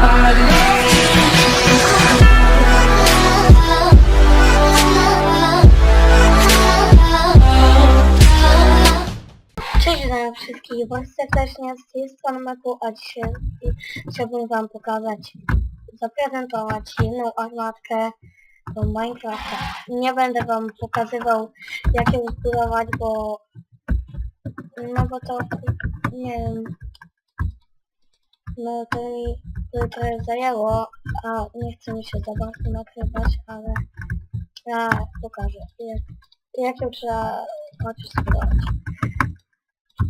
Cześć witam wszystkich bardzo serdecznie z tej strony Meku, a dzisiaj chciałbym wam pokazać, zaprezentować jedną armatkę do Minecrafta. Nie będę wam pokazywał jak ją zbudować, bo no bo to nie wiem no to mi trochę zajęło, a nie chcę mi się za bardzo nakrywać, ale ja pokażę jak, ją trzeba chociaż zbudować.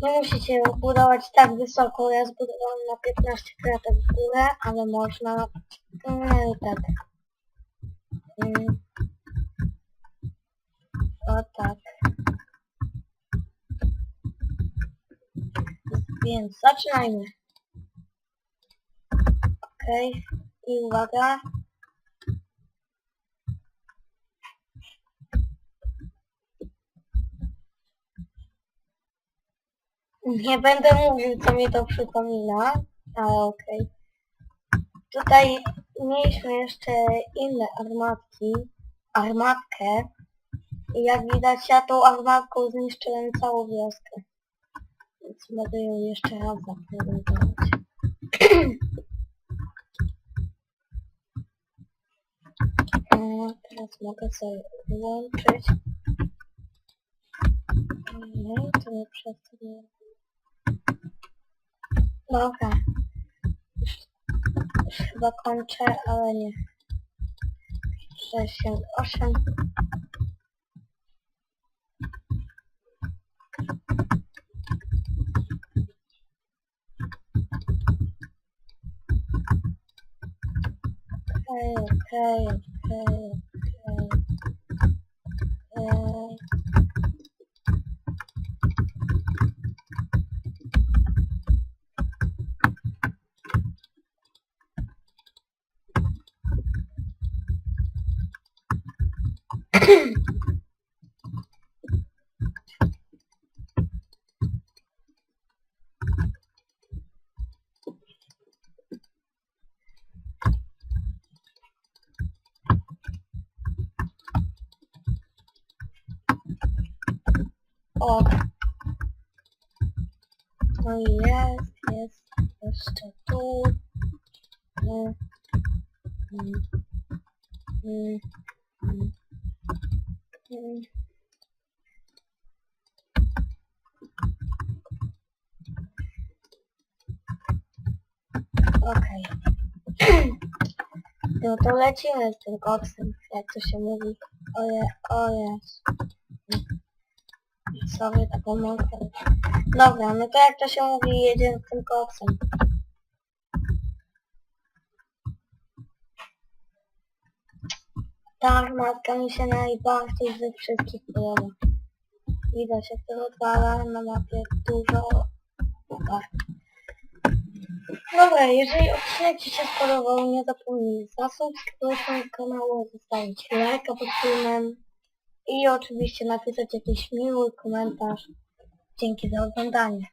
Nie musicie budować tak wysoko, ja zbudowałam na 15 kratek w górę, ale można no tak. Mm. O tak. Więc zaczynajmy. Okej. I uwaga. Nie będę mówił, co mi to przypomina, ale okej. Tutaj mieliśmy jeszcze inne armatki, armatkę. I jak widać, ja tą armatką zniszczyłem całą wioskę. Więc mogę ją jeszcze raz zaprezentować. Teraz mogę sobie wyłączyć. Nie, to nie przez to nie... Dobra. Już, już chyba kończę, ale nie. 6, 7, 8. Okej, okej, Mm-hmm. O. No i jest, jest jeszcze tu. Mm, mm, mm. Okej. No to lecimy z tym koksem, jak to się mówi. Oje, o jest. Sobie taką mąkę. Dobra, no to jak to się mówi, jedziemy tym koksem. Ta armatka mi się najbardziej ze wszystkich podoba. Widać jak to odwala na mapie dużo uwag. Dobra, jeżeli odcinek Ci się spodobał, nie zapomnij zasubskrybować kanału, zostawić lajka pod filmem i oczywiście napisać jakiś miły komentarz. Dzięki za oglądanie.